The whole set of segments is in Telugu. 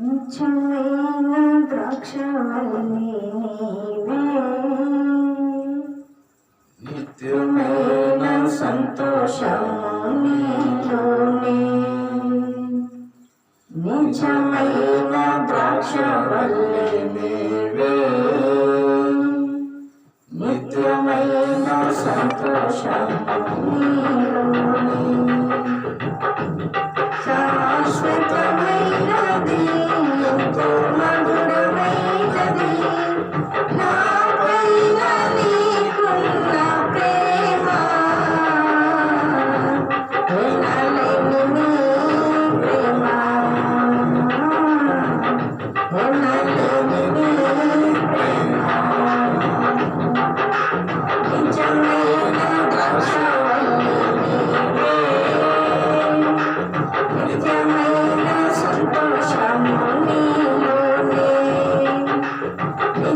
నిత్యమైన నిత్యమైన సంతోషం నీలోనే. నిజమైన ద్రాక్షవల్లి నీవే. నిత్యమైన సంతోషం నీలోనే. శాశ్వతమైనది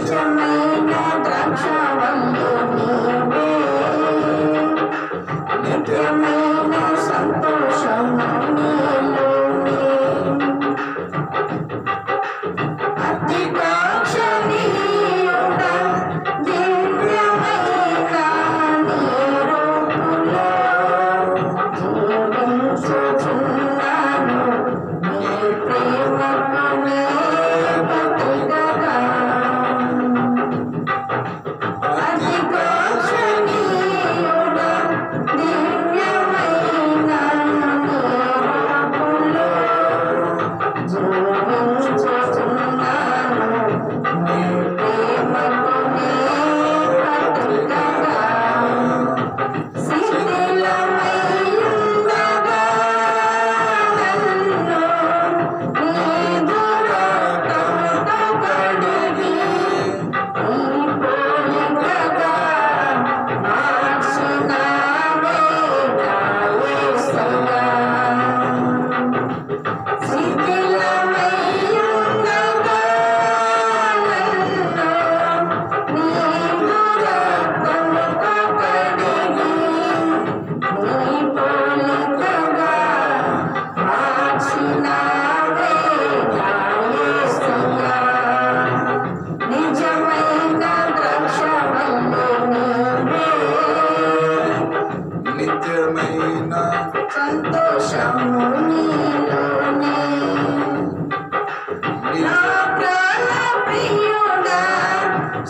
ದ್ರಾಕ್ಷಾಮಯೇನ ದ್ರಾಕ್ಷಾ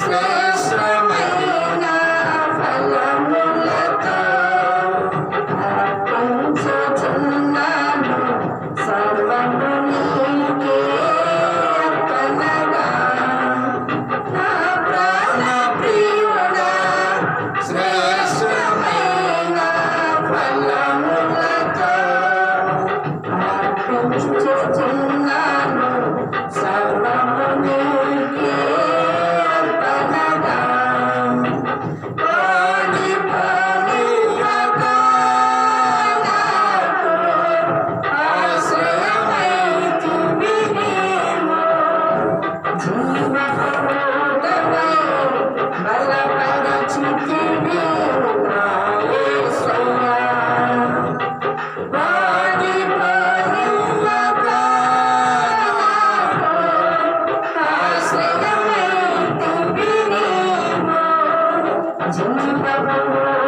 Christmas. 怎么飘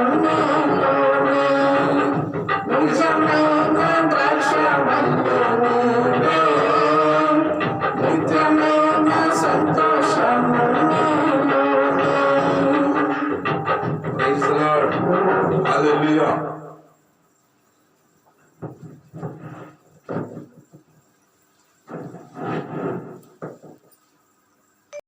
মনে